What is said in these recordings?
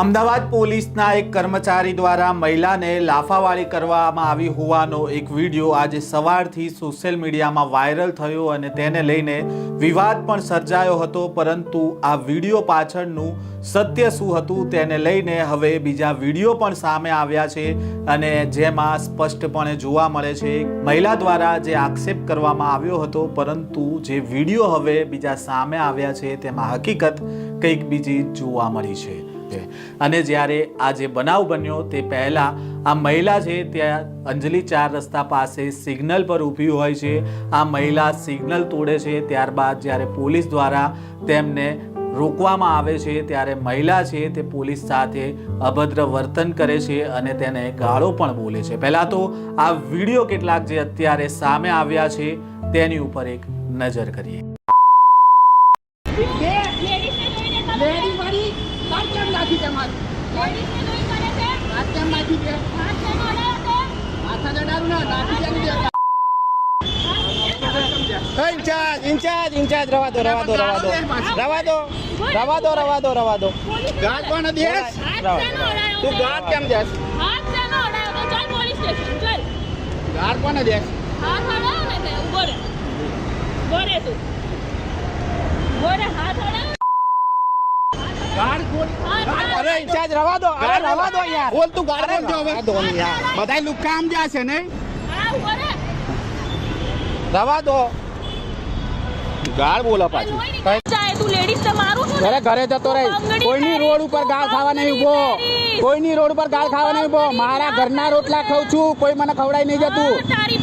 અમદાવાદ પોલીસના એક કર્મચારી દ્વારા મહિલાને લાફાવાળી કરવામાં આવી હોવાનો એક વીડિયો આજે સવારથી સોશિયલ મીડિયામાં વાયરલ થયો અને તેને લઈને વિવાદ પણ સર્જાયો હતો, પરંતુ આ વીડિયો પાછળનું સત્ય શું હતું તેને લઈને હવે બીજા વીડિયો પણ સામે આવ્યા છે અને જેમાં સ્પષ્ટપણે જોવા મળે છે, મહિલા દ્વારા જે આક્ષેપ કરવામાં આવ્યો હતો, પરંતુ જે વીડિયો હવે બીજા સામે આવ્યા છે, તેમાં હકીકત કંઈક બીજી જોવા મળી છે. અને જ્યારે આ જે બનાવ બન્યો તે પહેલાં આ મહિલા છે ત્યાં અંજલિ ચાર રસ્તા પાસે સિગ્નલ પર ઊભી હોય છે. આ મહિલા સિગ્નલ તોડે છે. ત્યારબાદ જ્યારે પોલીસ દ્વારા તેમને રોકવામાં આવે છે, ત્યારે મહિલા છે તે પોલીસ સાથે અભદ્ર વર્તન કરે છે અને તેને ગાળો પણ બોલે છે. પહેલાં તો આ વીડિયો કેટલાક જે અત્યારે સામે આવ્યા છે, તેની ઉપર એક નજર કરીએ બે લેડી વાળી તાર કેમ નાખી તમારી હાથ કેમ નાખી દે માથા જડારું ના નાખી કેમ દે ઇન્ચાર્જ ઇન્ચાર્જ ઇન્ચાર્જ રવા દો રવા દો રવા દો. રવા દો રવા દો રવા દો રવા દો. ગાળ કોણ દેશ તું ગાત કેમ દેસ ગાળ કોણ દેશ અરે ઇન્ચાર્જ રવા દો. અરે રવા દો યાર. બોલ તું ગાળ કોણ હવે બધાય લુક્કા આમ છે ને રવા દો. ગાળ બોલા પાછી. ઘરે ઘરે જતો રહે. કોઈની રોડ ઉપર ગાળ ખાવા નહીં ઊભો. કોઈની રોડ ઉપર ગાળ ખાવા નહીં ઊભો મારા ઘરના રોટલા ખાઉં છું. કોઈ મને ખવડાવી નહીં જતું.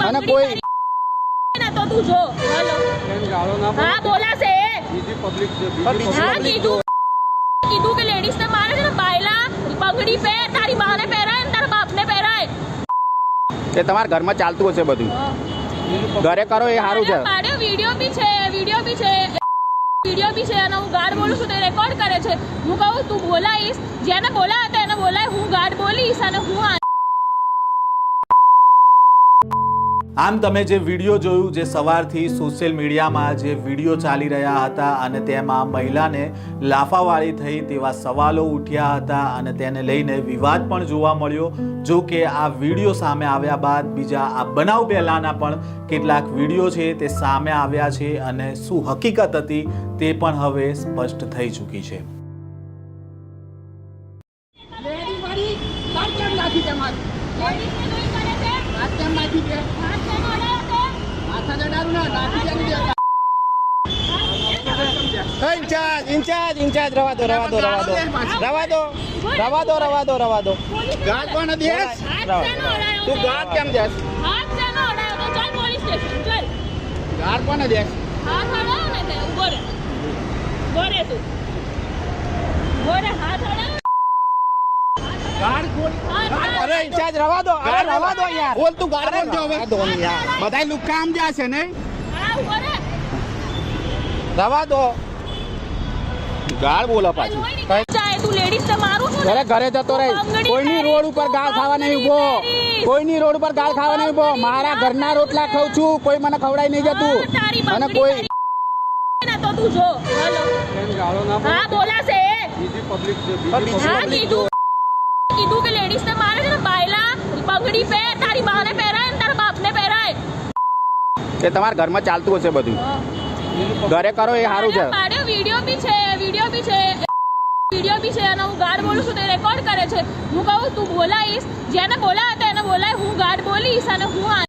અને કોઈ પહેરી ને તો તું જો. હાલો. હા બોલાશે. હા કીધું. કીધું કે લેડીઝ ને મારે છે ને બાયલા બંગડી પહેર તારી માને પહેરાય તારા બાપને પહેરાય. કે તમારા ઘરમાં ચાલતું હશે બધું. ઘરે એ સારું છે. પાડ્યો વીડિયો બી છે વીડિયો બી છે વીડિયો બી છે, અને હું ગાર્ડ બોલું છું, તે રેકોર્ડ કરે છે. હું કહું, તું બોલાવીશ જેને બોલાવે હતા, એને બોલાય, હું ગાર્ડ બોલીશ અને હું આમ તમે જે વીડિયો જોયું, જે સવારથી સોશિયલ મીડિયામાં જે વીડિયો ચાલી રહ્યા હતા અને તેમાં મહિલાને લાફાવાળી થઈ તેવા સવાલો ઉઠ્યા હતા અને તેને લઈને વિવાદ પણ જોવા મળ્યો. જો કે આ વીડિયો સામે આવ્યા બાદ બીજા આ બનાવ પહેલાંના પણ કેટલાક વીડિયો છે તે સામે આવ્યા છે અને શું હકીકત હતી તે પણ હવે સ્પષ્ટ થઈ ચૂકી છે. તમારી હાથ કેમ નાખી દે માથા જડારું ના નાખી કેમ દે ઇન્ચાર્જ ઇન્ચાર્જ ઇન્ચાર્જ રવા દો રવા દો રવા દો. રવા દો રવા દો રવા દો રવા દો. ગાળ કોણ દેશ તું ગાત કેમ દેસ હાથ શેનો અડાયો તો ચાલ પોલીસ સ્ટેશન ચાલ. ગાળ કોણ દેશ હાથ અડાયો ને તે ઊભો રે. ઊભો રે તું. ઊભો રે હાથ હાથ અરે ઇન્ચાર્જ રવા દો. અરે રવા દો યાર. બોલ તું ગાળ હવે? રવા દો યાર. બધાય લુક્કા કામ જ્યાં છે ને? હા ઊભો રે. રવા દો. ગાળ બોલો પાછી. ઘરે ઘરે જતો રહે. કોઈની રોડ ઉપર ગાળ ખાવા નહીં ઊભો. કોઈની રોડ ઉપર ગાળ ખાવા નહીં ઊભો. મારા ઘરના રોટલા ખાઉં છું. કોઈ મને ખવડાવી નહીં જતું. અને કોઈ પહેરી ને તો તું જો. હાલો. હા બોલાશે. હા કીધું. કીધું કે લેડીઝ ને મારે છે ને બાયલા બંગડી પહેર તારી માને પહેરાય તારા બાપને પહેરાય. કે તમારા ઘરમાં ચાલતું હશે બધું. ઘરે કરો એ સારું છે. વીડિયો બી છે વીડિયો બી છે વીડિયો બી છે અને હું ગાર્ડ બોલું છું તે રેકોર્ડ કરે છે. હું કહું, તું બોલાવીશ જેને બોલા હતા એને બોલાય, હું ગાર્ડ બોલીશ અને હું